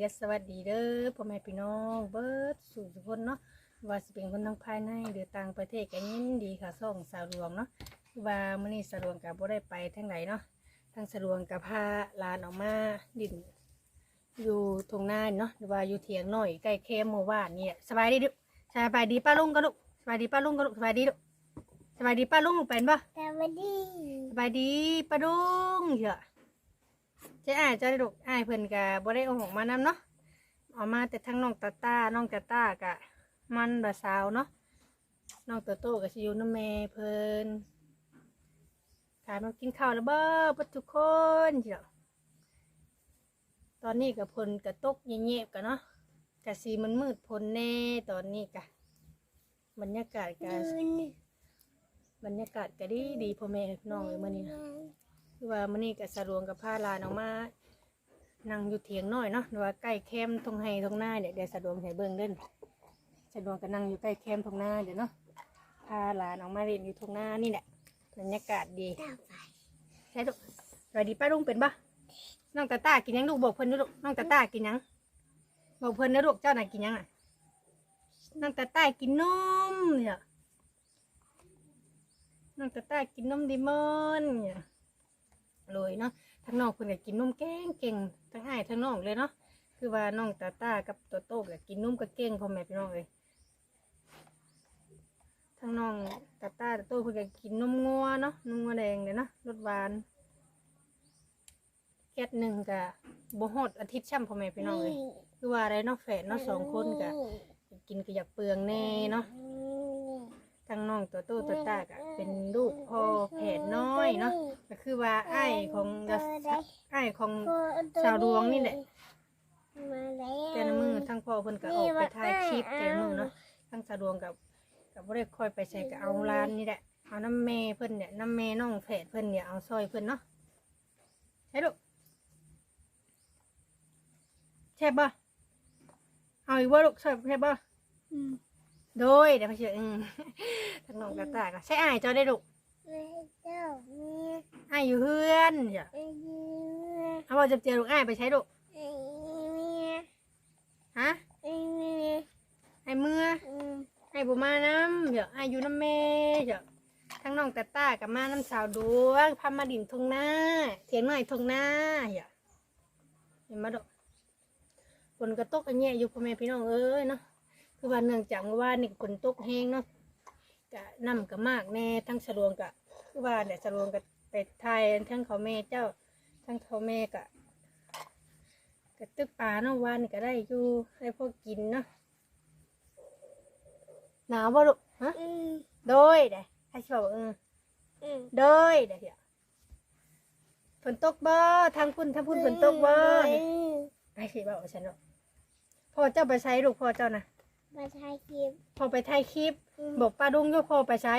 และสวัสดีเด้อพ่อแม่พี่น้องเบิร์ดสู่ทุกคนเนาะว่าสิเป็นคนทั้งภายในหรือต่างประเทศกันยินดีค่ะส่องสาวหลวงเนาะว่ามื้อนี้สาวหลวงกับบ่ได้ไปทางไหนเนาะทางสาวหลวงกับพาหลานออกมาดิน อยู่ตรงหน้าเนาะหรือว่าอยู่เถียงหน่อยใกล้แคมหมู่บ้านนี่แหละสบายดีดุสบายดีป้าลุงก็ลูกสบายดีป้าลุงก็ลูกสบายดีดุสบายดีป้าลุงลูกเป็นปะสวัสดีสบายดีป้าดุงเถอะ เจ๊อ้ายเจ้าได้ลูกอ้ายเพิ่นกะบ่ได้เอาของมานำเนาะเอามาแต่ทั้งน้องตาต้าน้องตาต้ากะ มันบะสาวเนาะน้องโตโต้ก็สิอยู่น้ำแม่เพิ่นถามมากินข้าวแล้วเบ้อปัดทุกคนเถอะตอนนี้กับพลกระตกเงียบๆกันเนาะกะสีมันมืดพลแน่ตอนนี้กะบรรยากาศกะยืนบรรยากาศก็ดีดีพ่อแม่พี่น้องเลยมื่อนี้นะ คือว่ามื่อนี้ก็สะดวงกับผ้าลานออกมานั่งอยู่เถียงน้อยเนาะหรือว่าใกล้แคมทงไฮทงหน้าเดี๋ยวเดี๋ยวสะดวงให้เบิ่งเด่นสะดวงก็นั่งอยู่ใกล้แคมทงหน้าเดี๋ยวเนาะพาหลานออกมาเรียนอยู่ทงหน้านี่แหละบรรยากาศดีใช่ลูกสวัสดีป้าลุงเป็นปะน้องตาต้ากินยังลูกบอกเพิ่นด้วยลูกน้องตาต้ากินยังบอกเพิ่นนะลูกเจ้าน่ะกินยังอะน้องตาต้ากินนมเนี่ยน้องตาต้ากินนมดิมอนเนี่ย เลยเนาะทั้งน้องคนก็กินนมเก่งเก่งทั้งอ้ายทั้งน้องเลยเนาะคือว่าน้องตาต้ากับโตโต้ก็กินนมก็เก่งพ่อแม่พี่น้องเลยทั้งน้องตาต้าโตโต้เพิ่นก็กินนมงัวเนาะนมงัวแดงเลยเนาะรสหวานแก๊สหนึ่งก็บ่ฮอดอาทิตย์ช่ำพ่อแม่พี่น้องเลยคือว่าอะไรเนาะแฝดเนาะสองคนก็กินก็อยากเปลืองแน่เนาะ ทั้งน้องตัวโตตัวตากะเป็นลูกพ่อแผดน้อยเนาะก็คือว่าไอ้ายของไอ้ายของชาวดวงนี่แหละแล้วแต่ละมือทั้งพ่อเพิ่นก็ออกไปถ่ายคลิปแต่ละมือเนาะทั้งสาวดวงกับกับบ่ได้ค่อยไปใส่กับเอาร้านนี่แหละเอาน้ำแม่เพิ่นเนี่ยน้ำแม่น้องแฝดเพิ่นเนี่ยเอาซอยเพิ่นเนาะใช่ลูกแช่บ่เอาอีกบ่ลูกใช่แชบบ่อืม โดยเดี๋ยวไปเชื่ออืมทั้งน้องกับตาก็ใช่อ้ายเจ้าได้ลูกแม่เจ้าแม่อ้ายอยู่เฮือนจ้ะไอ้ยืนเอาบอกจะเจอลูกอ้ายไปใช้ลูกไอ้แม่ฮะไอ้แม่ไอ้เมื่ออืมไอ้บุมาน้ำเดี๋ยวไอ้อยู่น้ำแม่เดี๋ยวทั้งน้องตาต้ากับมาน้ำสาวดวงพามาดินทงหน้าเถียงหน่อยทงหน้าเดี๋ยวเห็นมาดอกฝนกระตกอันเนี้ยอยู่พ่อแม่พี่น้องเอ้ยเนาะ คือว่าเนื่องจากว่านี่ฝนตกแห้งเนาะกะน้ำกะมากแน่ทั้งสะดวงกะคือว่าเนี่ยสะดวงกะไปไทยทั้งเขาแม่เจ้า ทั้งเขาแม่กะกะตึกปลาเนาะวานนี่ก็ได้อยู่ให้พวกกินเนาะหนาวบ่ลูกฮะอืมโดยเด้ให้สิบอกว่าเอออืมโดยเด้เดี๋ยวฝนตกบ่ทางพุ่นทางพุ่นฝนตกบ่อืมไปสิบอกว่าฉันเนาะพ่อเจ้าไปใช้ลูกพ่อเจ้านะ มาถ่ายคลิปพ่อไปถ่ายคลิปมบอกป้าลุงอยู่พ่อไปใช้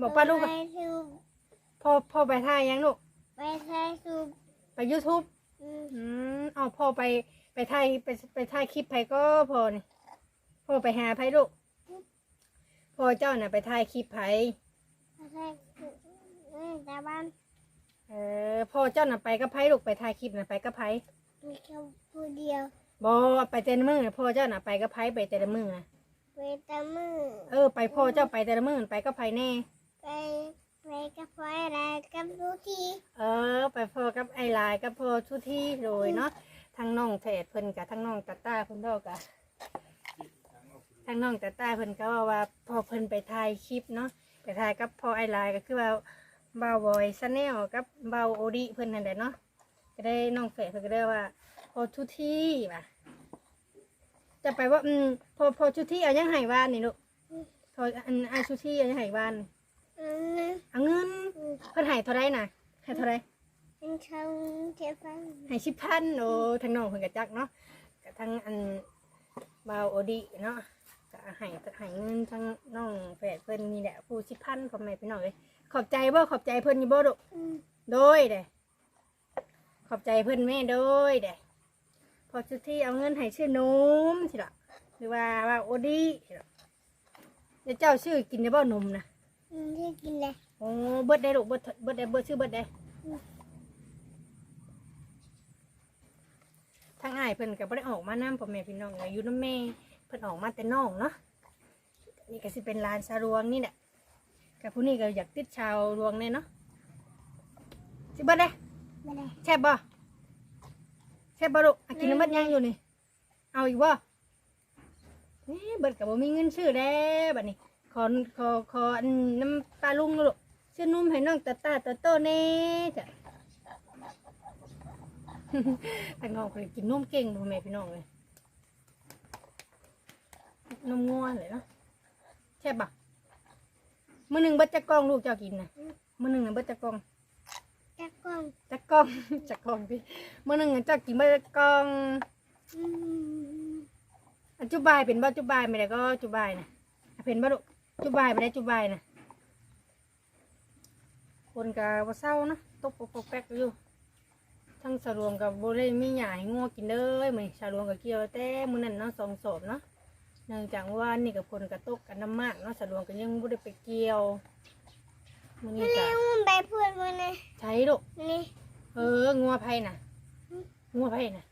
บอกป้าลุงไปสูบพ่อพ่อไปถ่ายยังลูกไปถ่ายสูบไป YouTube อืมอืมเอาพ่อไปไปถ่ายไปไปถ่ายคลิปไผก็พ่อนี่พ่อไปหาไผลูกพ่อเจ้าน่ะไปถ่ายคลิปไผไปถ่ายสูบอืมตาบ้านเออพ่อเจ้าน่ะไปกับไผลูกไปถ่ายคลิปน่ะไปกับไผมีแค่ผู้เดียว บอไปแต่ละมือพ่อเจ้าน่ะไปกับไผไปแต่ละมือน่ะไปตามมือเออไปพ่อเจ้าไปแต่ละมือไปกับไผแน่ ไปไปกับพ่ออะไรกับลูกทีเออ ไปพ่อกับไอ้ลายกับพ่อทุกที่โดยเนาะทั้งน้องแฝดเพิ่นกับทั้งน้องตาต้าเพิ่นบอกกะทั้งน้องตาต้าเพิ่นก็ว่าว่าพ่อเพิ่นไปถ่ายคลิปเนาะไปถ่ายกับพ่อไอ้ลายก็คือว่าเบาบอยซาแนลกับเบาโอดิเพิ่นนั่นแหละเนาะก็ได้น้องแฝดเพิ่นก็ได้ว่าพ่อทุกที่ว่ะ จะไปว่าอืมพอพอชุดที่เอายังไห้วานนี่ลูกพออันอันชุดที่เอายังไห้วานอืมเอาเงินอืมเพิ่นให้เท่าไรน่ะให้เท่าไรเป็นชาวเทฟันให้ชิบพันโอ้ทั้งน้องเพิ่นก็จักเนาะก็ทั้งอันบาวโอดีเนาะก็ให้ให้เงินทั้งน้องแฝดเพิ่นนี่แหละผู้ชิบพันพ่อแม่พี่น้องเลยขอบใจบ่ขอบใจเพิ่นอยู่บ่ลูกอืมโดยเด้ขอบใจเพิ่นแม่โดยเด้พ อชุดที่เอาเงินให้ชื่อนมสิล่ะหรือว่าว่าโอดีสิล่ะแล้วเจ้าชื่อกินได้บ่นมนะอืมที่กินเลยโอ้เบิดได้ลูกเบิดเบิดได้เบิดชื่อเบิดได้อืมทั้งอ้ายเพิ่นก็บ่ได้ออกมานํพ่อแม่พี่น้องเลยอยู่นํแม่เพิ่นออกมาแต่น้องเนาะนี่ก็สิเป็นลานสะรวงนี่แหละกับผู้นี้ก็อยากติดชาวรวงแน่เนาะสิเบิดเด้ไม่ได้แซ่บบ่ แซ่บบ่ลูกอะกินน้ำมันยังอยู่นี่ เอาอีกบ่นี่เบิดกับบ่มีเงินซื้อแล้วบัดนี้ ขอขอขออันน้ำปลาลุงลูกซื้อนุ่มให้น้องตาตาตาโตแน่จ้ะแต่น้องเคยกินนุ่มเก่งพ่อแม่พี่น้องเลยนมงัวเลยเนาะแซ่บบ่มื้อหนึ่งเบิดจักองลูกเจ้ากินนะมื้อหนึ่งน่ะเบิดจักอง จักกล้องจักกล้องจักกล้องพี่เมื่อหนึงอะจักกินมาจักกล้องอืมอันจุบายเป็นบ่จุบายไม่ได้ก็จุบายนะอะเป็นบ่ลูกจุบายไม่ได้จุบายนะคนกะว่าเศร้านะตกปกปกแป๊กอยู่ทั้งสะรวงกับโบได้มีหยาให้งัวกินเลยเหมือนสะรวงกับเกี่ยวแต่มื้อนั้นเนาะสองศพเนาะเนื่องจากว่านี่กับคนกระตกกันน้ำมากเนาะสะรวงก็ยังบ่ได้ไปเกี่ยว มื้อนี้นี่จ้ะมันไปพูดมันนะใช้ลูกนี่เอองัวไผ่น่ะงัวไผ่น่ะ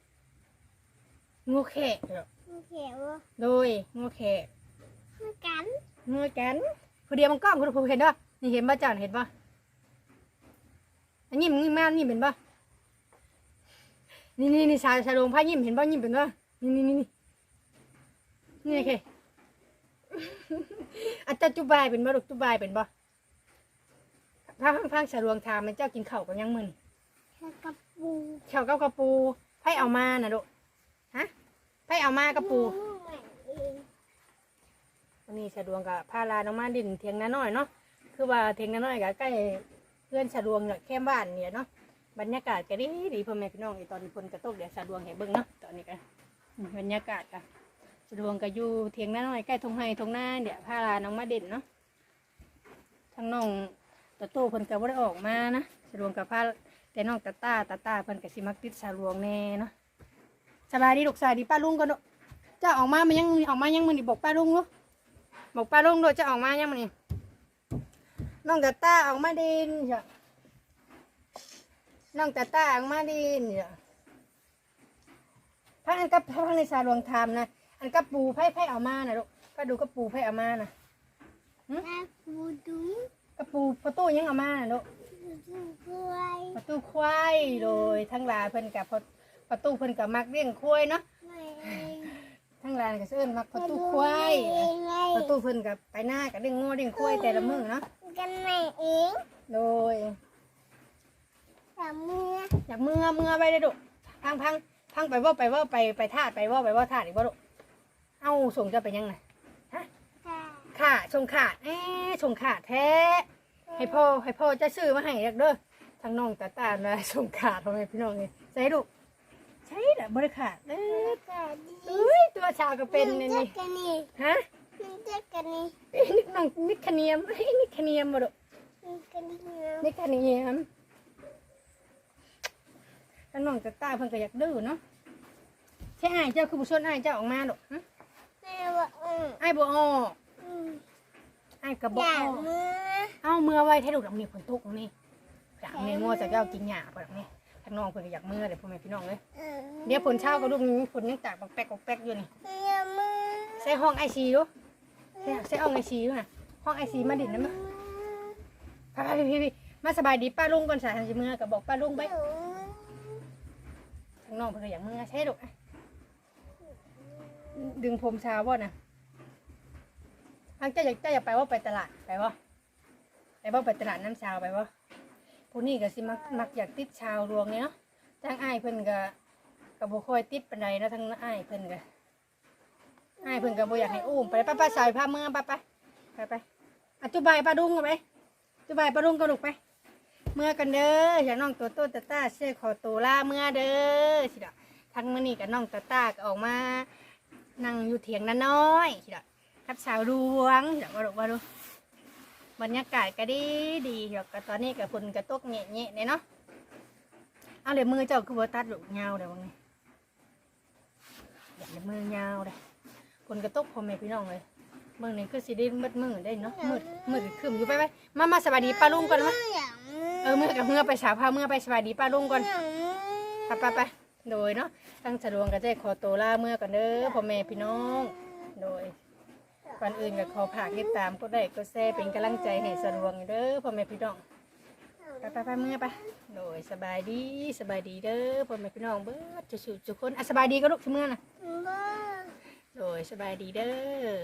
งัวแขกเหรอมันเขียวว่าโดยงัวแขกมันกันงัวแกนผู้เดียวมันกล้องคุณผู้เห็นป่ะนี่เห็นป่ะจานเห็นป่ะอันนี้มันยิ้มมากนี่เป็นป่ะนี่นี่นี่ชาชาลงผ้ายิ้มเห็นป่ะยิ้มเป็นป่ะนี่นี่นี่นี่นี่โอเคอาจจะจุบายเป็นป่ะลูกจุบายเป็นป่ะ พังพังชาลวงทามมันเจ้ากินข้าวกับยังมึนแล้วกับปูข้าวกับกระปูไผเอามาน่ะลูกฮะไผเอามากระปูวันนี้สะดวงกับพาลาน้องมาดินเทียงนาน้อยเนาะคือว่าเทียงนาน้อยกับใกล้เพื่อนสะดวงเนี่ยแค่บ้านเนี่ยเนาะบรรยากาศก็ดีดีพ่อแม่พี่น้องอีตอนนี้ฝนกระตกเดี๋ยวสะดวงเห็นเบิ่งเนาะตอนนี้กันบรรยากาศกันสะดวงก็อยู่เทียงนาน้อยใกล้ทงไห้ทงหน้าเดี๋ยวพาลาน้องมาเด่นเนาะทั้งน้อง ตะโต้เพิ่นก็บ่ได้ออกมานะสะดวงกับพาแต่น้องตาตาตาตาเพิ่นก็สิมักติดสะดวงแน่เนาะสบายดีลูกสบายดีป้าลุงก่อนเนาะจ้าออกมามันยังออกมายังมันดิบอกป้าลุงเนาะบอกป้าลุงด้วยจะออกมายังมันนี่น้องตาตาออกมาดินเถอะน้องตาตาออกมาดินเถอะพักอันกับพักในซาลวงทามนะอันกับปูไผ่ไผ่เอามานะลูกก็ดูกับปูไผ่เอามานะแล้ว ปูดุ้งกับปูประตูยังเอามานะลูกปูกล้วยประตูควายโดยทั้งหลายเพิ่นกับประตูเพิ่นกับมักเลี้ยงควายเนาะไม่ทั้งหลายก็เอิ้นมักประตูควายเองไงประตูเพิ่นกับไปหน้ากับเลี้ยงงัวเลี้ยงควายแต่ละมื้อเนาะกันไม่เองโดยแต่เมื่ออยากเมื่อเมื่อไปเลยดุพังพังพังไปว่าไปว่าไปไปทาดไปว่าไปว่าทาดอีกว่าดุเอาส่งจะไปยังไงค่ะ ขาดส่งขาดเอ๊ะส่งขาดแท้ ให้พ่อให้พ่อจะซื้อมาให้เด้อทางน้องตาตานะส่งขาดทำไมพี่น้องไงใช่ดุใช่แหละบริขาดเอ้ยก็ดีเอ้ยตัวชาวก็เป็นนี่จันี่กกันนี่ฮะจักกันนี่เอ้ยนิดน้องนิดขะเนียมเอ้ยนิดขะเนียมมาดุกันนี่นิดขะเนียมทางน้องตาตาเพิ่นก็อยากดื้อเนาะใช่ไอ้ายเจ้าคือผู้ชนไอ้ายเจ้าออกมาดุฮะแม่ว่าอืมไอ้ายบ่ออกอืม ไอ้ายกระบออกยากเมื่อเอาเมื่อไว้ให้ลูกดำนี่ฝนตกนี่อยากเนื้องัวจะเจ้ากินหญ้าปะนี่ทางน้องเพิ่นก็อยากเมื่อเลยพ่อแม่พี่น้องเลยเออเดี๋ยวฝนเช้าก็ลูกมีฝนยังตากปอกแป๊กปอกแป๊กอยู่นี่อยากเมื่อใส่ห้องไอซีดูใส่ใส่ห้องไอซีดูน่ะห้องไอซีมาดินนะมั้ยพาพี่พี่มาสบายดีป้าลุงก่อนสายทางสิเมื่อก็บอกป้าลุงไปทางน้องเพิ่นก็อยากเมื่อใช่ลูกอะดึงผมเช้าบ่น่ะ ทางเจ้าอยากเจ้าอยากไปว่าไปตลาดไปว่าไปว่าไปตลาดน้ำช้าไปว่าผู้นี้ก็สิมักมักอยากติดชาวรวงเนาะทางอ้ายเพิ่นก็ก็บ่ค่อยติดปานใดเนาะทางอ้ายเพิ่นก็อ้ายเพิ่นก็บ่อยากให้อุ้มไปไปไปสายพาเมืองไปไปไปไปอธิบายปลาดุงกันไปอธิบายปลาดุงกันลูกไป เมื่อกันเด้ออย่าน้องตัวโตตาตาเสื้อขอตัวลาเมื่อเด้อสิดะทั้งมื้อนี้กับน้องตาตาก็ออกมานั่งอยู่เถียงนาน้อยสิดะ กับสาวดวงสิดะว่าลูกว่าดูบรรยากาศก็ดีดีเดี๋ยวก็ตอนนี้กับฝนกระตกเงี้ยเงี้ยเนาะเอาเลยมือเจ้าคือว่าตัดลูกยาเดี๋ยวว่าไงอยากเลยมือยาเลยฝนกระตกพ่อแม่พี่น้องเลยมืองนี้คือสิได้มืดมืดได้เนาะมืดมืดขึ้นอยู่ไปไปมามาสวัสดีป้าลุงก่อนไหมอยาเออมือกับเมื่อไปสาวพาเมื่อไปสวัสดีป้าลุงก่อนไปไปไปโดยเนาะทั้งสะดวงก็จะขอโตัวลาเมื่อก่อนเด้อพ่อแม่พี่น้อง โดย ก่อนอื่นก็ขอฝากติดตามก็ได้ก็แชร์เป็นกำลังใจให้สะดวงเด้อพ่อแม่พี่น้องไปไปไปเมื่อไปโดยสบายดีสบายดีเด้อพ่อแม่พี่น้องเบิดจะสุทุกคนอะสบายดีก็ลูกเมื่อน่ะบ่โดยสบายดีเด้อ